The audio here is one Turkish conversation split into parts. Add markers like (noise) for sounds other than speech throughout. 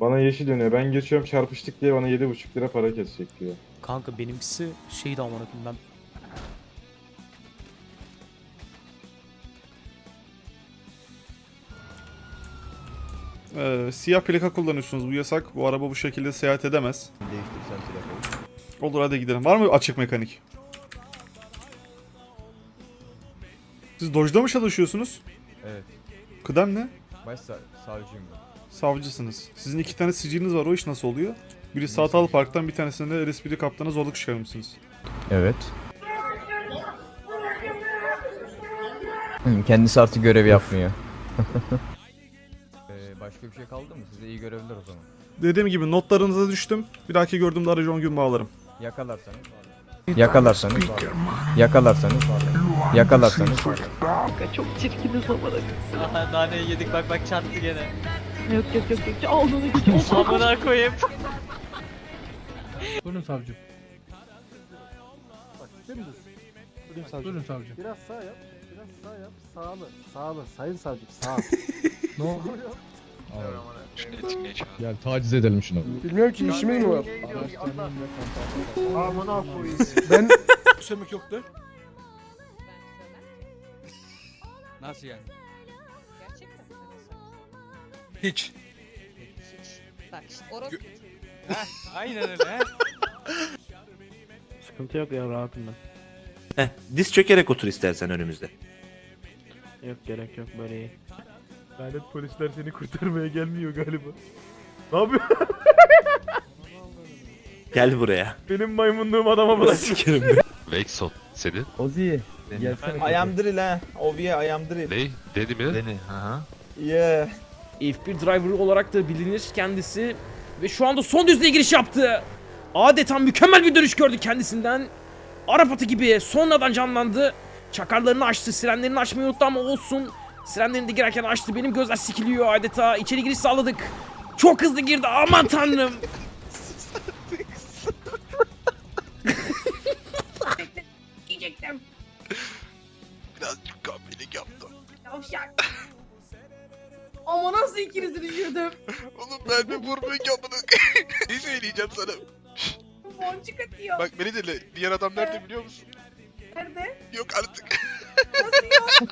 Bana yeşil dönüyor. Ben geçiyorum çarpıştık diye bana 7,5 lira para kesecek diyor. Kanka benimkisi şeydi amına koyayım ben. Ee, siyah plaka kullanıyorsunuz. Bu yasak. Bu araba bu şekilde seyahat edemez. Değiştirsen plakayı. Olur hadi gidelim. Var mı açık mekanik? Siz Dodge'da mı çalışıyorsunuz? Evet. Kıdem ne? Baş sa savcıyım ben. Savcısınız. Sizin iki tane siciliniz var. O iş nasıl oluyor? Biri Sağtalı Park'tan bir tanesinde LSPD kaptana zorluk çıkarmışsınız. Evet. Kendisi artık görev yapmıyor. (laughs) ee, başka bir şey kaldı mı? Size iyi görevler o zaman. Dediğim gibi notlarınıza düştüm. Bir dahaki gördüğümde aracı 10 gün bağlarım. Yakalarsanız Yakalarsanız Yakalarsanız Yakalarsanız Çok çirkiniz amına. Aha naneyi yedik bak bak çarptı gene. Yok yok yok yok. Aldığını gücü. Amına koyayım. Buyurun savcım. Bak dümdüz. Buyurun savcım. Buyurun savcım. Biraz sağ yap. Biraz sağ yap. Sağlı. Sağlı. Sayın savcım sağ. (laughs) Ne oldu? Gel taciz edelim şunu. Bilmiyorum ki işimiz mi var? Aman koyayım. Ben Sömük yoktu. Nasıl yani? Hiç. Bak işte orası Aynen öyle he. (laughs) Sıkıntı yok ya rahatım ben. Heh, diz çökerek otur istersen önümüzde. Yok gerek yok böyle iyi. Lanet polisler seni kurtarmaya gelmiyor galiba. Ne yapıyor? (laughs) Gel buraya. Benim maymunluğum adama bırak. Sikerim ben. Vexon senin. Ozi Gelsene I am drill ha. Ovie I am drill. Ne? Deni mi? Deni. Aha. Yeah. F1 driver olarak da bilinir kendisi. Ve şu anda son düzlüğe giriş yaptı. Adeta mükemmel bir dönüş gördü kendisinden. Arap atı gibi sonradan canlandı. Çakarlarını açtı, sirenlerini açmayı unuttu ama olsun. Sirenlerini de girerken açtı. Benim gözler sikiliyor adeta. İçeri giriş sağladık. Çok hızlı girdi. Aman tanrım. Birazcık kahvelik yaptım. Yavşak. Ama nasıl ikinizi düşürdüm? Oğlum ben bir vurmayı yapmadım. ne söyleyeceğim sana? Boncuk atıyor. Bak beni dinle. Diğer adam nerede biliyor musun? Nerede? Yok artık. Nasıl yok? (laughs)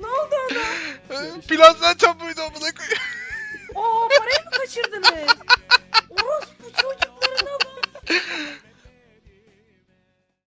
ne oldu ona? (laughs) Plazdan çapıydı amına koyayım. Oo parayı mı kaçırdınız? Orospu çocuklarına bak. (laughs)